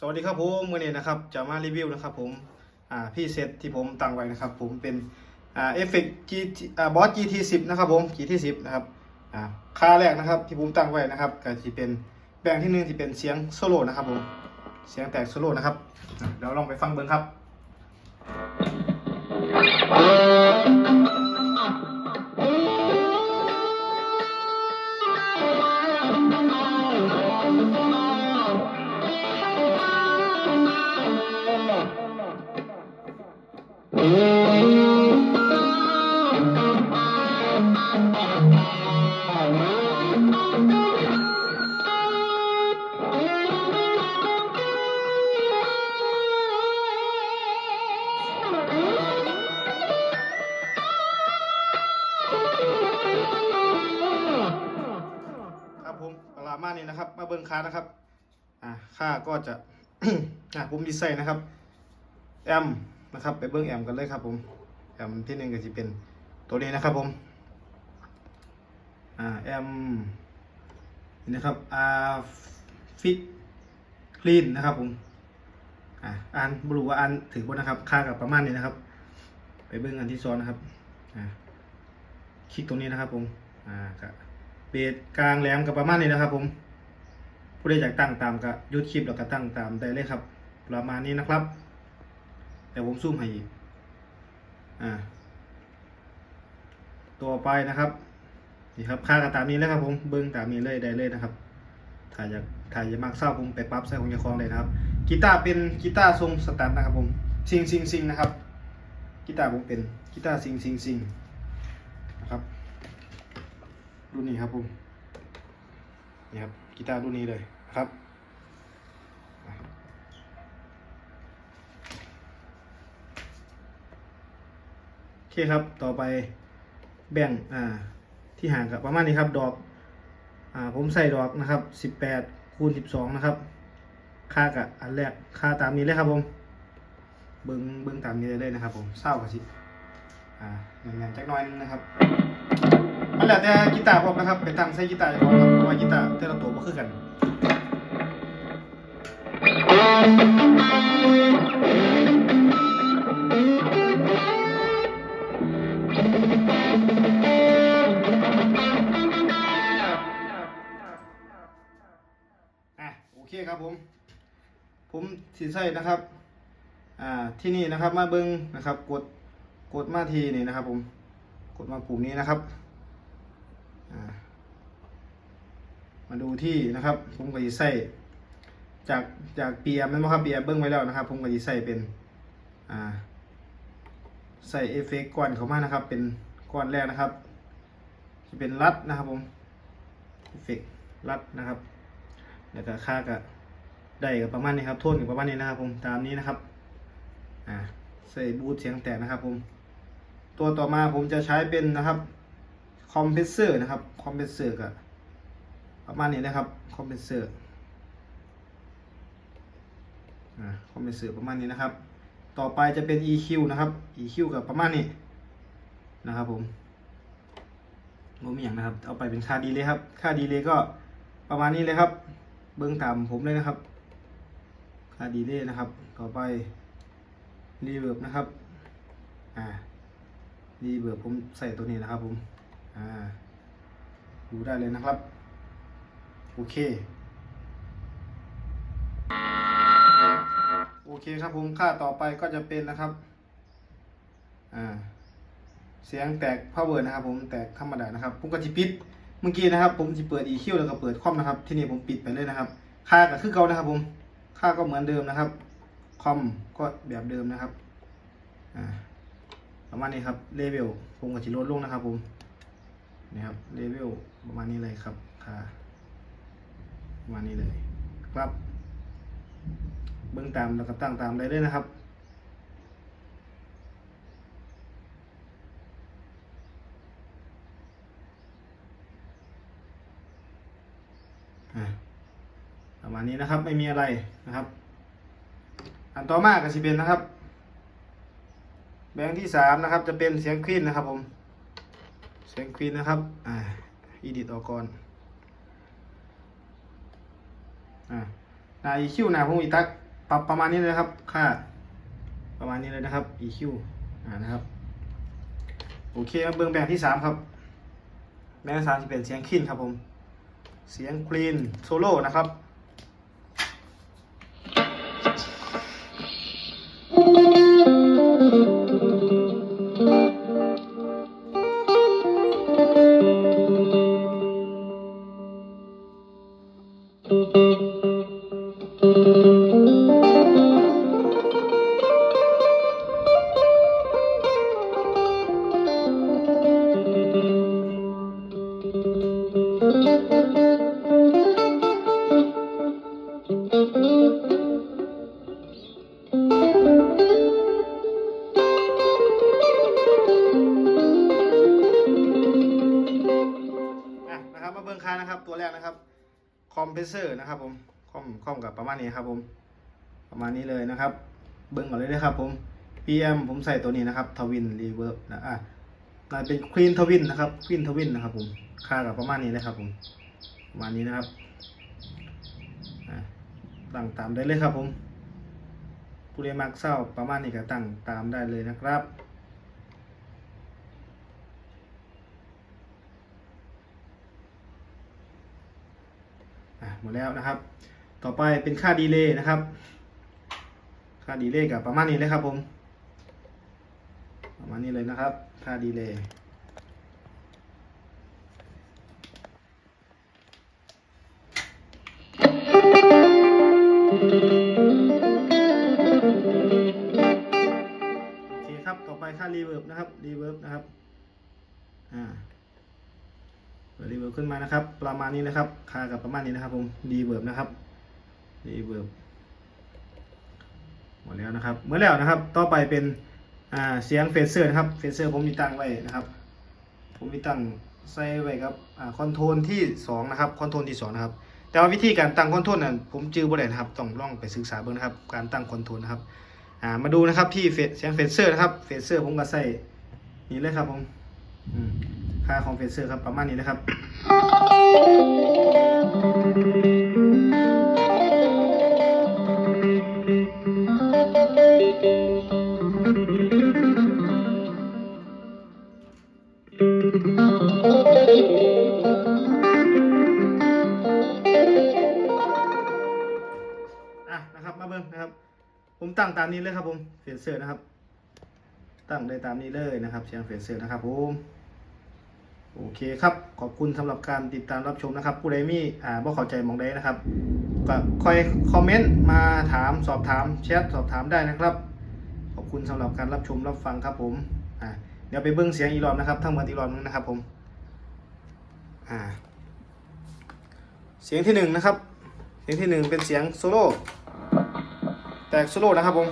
สวัสดีครับผมเมื่อนี้นะครับจะมารีวิวนะครับผมอ่าพี่เซตที่ผมตั้งไว้นะครับ ผมเป็นอ่าเอฟเฟกต์ GT อ่าบอส GT 10นะครับผม GT 10นะครับอ่าค่าแรกนะครับที่ผมตั้งไว้นะครับก็จะเป็นแบ่งที่หนึ่งที่เป็นเสียงโซโล่นะครับผมเสียงแตกโซโล่นะครับเดี๋ยวลองไปฟังเบิ้งครับ ผมประมาณมานี่นะครับ มาเบิ้งค่านะครับ อ่าค่าก็จะ อ่าผมดีไซน์นะครับ แอมนะครับ ไปเบิ้งแอมกันเลยครับ ผม แอมที่หนึ่งก็จะเป็นตัวนี้นะครับผม อ่าแอมนี่นะครับอาฟิกคลีนนะครับผม อ่าอ่านบรูว่าอ่านถือว่านะครับ ค่ากับประมาณนี้นะครับ ไปเบิ้งอันที่ซ้อนนะครับ อ่าคลิกตรงนี้นะครับผม อ่าก็ เบสกลางแหลมกับประมาณนี้นะครับ ผม ผู้ใดอยากตั้งตามก็หยุดคลิปแล้วก็ตั้งตามได้เลยครับ ประมาณนี้นะครับ แต่ผมซูมให้อีกอ่าตัวไปนะครับนี่ครับค่าก็ตามนี้เลยครับ ผมเบิ้งตามนี้เลยได้เลยนะครับถ้าอยากถ้าอยากมากเศร้าผมไปปั๊บใส่ของยาคลองเลยนะครับกีตาร์เป็นกีตาร์ทรงสแตนนะครับผมซิงซิงซิงนะครับกีตาร์ผมเป็นกีตาร์ซิงซิงซิงนะครับ รุ่นนี้ครับผมนี่ครับกีตาร์รุ่นนี้เลยนะครับโอเคครับต่อไปแบ่งอ่าที่ห่างกับประมาณนี้ครับดอกอ่าผมใส่ดอกนะครับ 18คูณ12 นะครับ ค่ากับอันแรกค่าตามนี้เลยครับผมเบิงเบิงตามนี้เลยนะครับผมเศร้ากับสิ อ่าเงินๆจักหน้อยนึงนะครับอันแหละแต่กีตาร์ผมนะครับไปตั้งใส่กีตาร์เฉพาะครับเพราะว่ากีตาร์แต่ละตัวบ่คือกันอะโอเคครับผม ผมสิใส่นะครับ อ่า ที่นี่นะครับ มาเบิ้งนะครับ กด กดมาทีนี่นะครับ ผม กดมาปุ่มนี้นะครับมาดูที่นะครับ ผมก็จะใส่จากจากเปียมันมาครับเปียเบิ้งไว้แล้วนะครับ ผมก็จะใส่เป็นอ่าใส่เอฟเฟกต์ก้อนเข้ามานะครับ เป็นก้อนแรกนะครับจะเป็นรัดนะครับผมเอฟเฟกต์รัดนะครับ แล้วก็ค่าก็ได้กับประมาณนี้ครับโทนกับประมาณนี้นะครับ ผมตามนี้นะครับอ่าใส่บูทเสียงแตกนะครับผม ตัวต่อมาผมจะใช้เป็นนะครับคอมเพรสเซอร์นะครับคอมเพรสเซอร์กับประมาณนี้นะครับคอมเพรสเซอร์คอมเพรสเซอร์ประมาณนี้นะครับ ต่อไปจะเป็น EQ นะครับ EQ กับประมาณนี้นะครับผมผมมีอย่างนะครับ เอาไปเป็นค่าดีเลยครับค่าดีเลยก็ประมาณนี้เลยครับ เบื้องตามผมเลยนะครับค่าดีเลยนะครับ ต่อไปรีเวิร์บนะครับ อ่า รีเวิร์ผมใส่ตัวนี้นะครับผมอ่าดูได้เลยนะครับ โอเค โอเคครับผมค่าต่อไปก็จะเป็นนะครับอ่าเสียงแตก power นะครับ ผมแตกธรรมดานะครับผมก็จะปิดเมื่อกี้นะครับ ผมจะเปิด EQ แล้วก็เปิดคอมนะครับ ที่นี่ผมปิดไปเลยนะครับ ค่าก็คือเก่านะครับ ผมค่าก็เหมือนเดิมนะครับคอมก็แบบเดิมนะครับอ่า ประมาณนี้ครับเลเวลผมก็จะลดลงนะครับผมนี่ครับเลเวลประมาณนี้เลยครับค่าประมาณนี้เลย ครับ เบื้องตามแล้วก็ตั้งตามได้เลยนะครับประมาณนี้นะครับไม่มีอะไรนะครับ อันต่อมาก็สิเป็นนะครับ บงค์ที่สามนะครับ จะเป็นเสียงควีนนะครับผม เสียงควีนนะครับอ่าอีดิตออกก่อนอ่านาอีคิวนาผมอีตักปรับประมาณนี้เลยครับ ค่า ประมาณนี้เลยนะครับ EQ อ่านะครับโอเคมาเบื้องแบบที่สามครับ แบบที่สามจะเป็นเสียงคลีนครับผม เสียงคลีนโซโล่นะครับ นะครับ มาเบิ้งค่านะครับ ตัวแรกนะครับ คอมเพรสเซอร์นะครับผมคอมคอมกับประมาณนี้ครับผม ประมาณนี้เลยนะครับ เบิ้งก่อนเลยนะครับผม PM ผมใส่ตัวนี้นะครับทวินรีเวิร์บนะอะน่าเป็นควีนทวินนะครับควีนทวินนะครับผมค่ากับประมาณนี้เลยครับผมประมาณนี้นะครับตั้งตามได้เลยครับผมผู้เรียนมักเศร้าประมาณนี้ก็ตั้งตามได้เลยนะครับ หมดแล้วนะครับ ต่อไปเป็นค่าดีเลย์นะครับ ค่าดีเลย์กับประมาณนี้เลยครับผม ประมาณนี้เลยนะครับ ค่าดีเลย์โอเคครับ ต่อไปค่ารีเวิร์บนะครับ รีเวิร์บนะครับ อ่า รีเวิร์บขึ้นมานะครับ ประมาณนี้นะครับค่ากับประมาณนี้นะครับ ผมรีเวิร์บนะครับรีเวิร์บหมดแล้วนะครับเมื่อแล้วนะครับ ต่อไปเป็นอ่าเสียงเฟเซอร์นะครับเฟเซอร์ผมมีตั้งไว้นะครับ ผมมีตั้งใส่ไว้ครับอ่าคอนโทรลที่สองนะครับคอนโทรลที่สองนะครับแต่ว่าวิธีการตั้งคอนโทรลนั้นผมจื้อบ่ได้นะครับต้องลองไปศึกษาเบิ่งนะครับ การตั้งคอนโทรลนะครับอ่ามาดูนะครับที่เฟเสียงเฟเซอร์นะครับเฟเซอร์ผมก็ใส่นี่เลยครับผมอืม ค่าของเฟเซอร์ครับประมาณนี้นะครับอะนะครับมาเบิ้งนะครับ ผมตั้งตามนี้เลยครับผมเฟเซอร์นะครับ ตั้งได้ตามนี้เลยนะครับ เสียงเฟเซอร์นะครับผม โอเคครับ ขอบคุณสำหรับการติดตามรับชมนะครับ ผู้ใดมีอ่าบ่เข้าใจมองใดนะครับ ก็คอยคอมเมนต์มาถามสอบถามแชทสอบถามได้นะครับ ขอบคุณสำหรับการรับชมรับฟังครับผมอ่าเดี๋ยวไปเบิ้งเสียงอีรอบนะครับทั้งหมดอีรอบนึงนะครับผมอ่าเสียงที่หนึ่งนะครับ เสียงที่หนึ่งเป็นเสียงโซโล่แตกโซโล่นะครับผม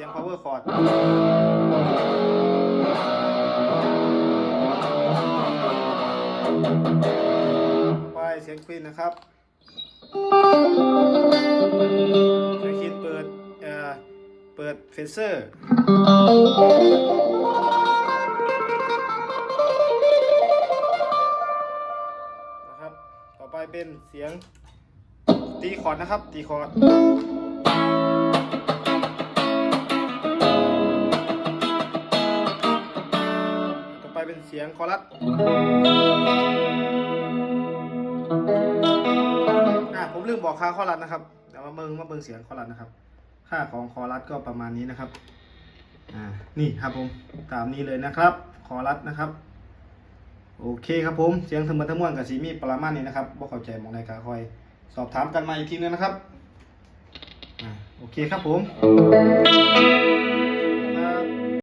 สียง power chord ต่อไปเสียงควีนนะครับเสียงควีนเปิดเอ่อเปิดเฟเซอร์นะครับต่อไปเป็นเสียงตีคอร์ดนะครับตีคอร์ด เสียงคอรัสอะผมลืมบอกค่าคอรัสนะครับเดี๋ยวมาเบิงมาเบิ่งเสียงคอรัสนะครับ ค่าของคอรัสก็ประมาณนี้นะครับอ่านี่ครับผมตามนี้เลยนะครับ คอรัสนะครับ โอเคครับผมเสียงทั้งหมดทั้งมวลกับสีมีประมาณนี้นะครับบ่เข้าใจมองใดก็คอย สอบถามกันมาอีกทีนึงนะครับอ่าโอเคครับผม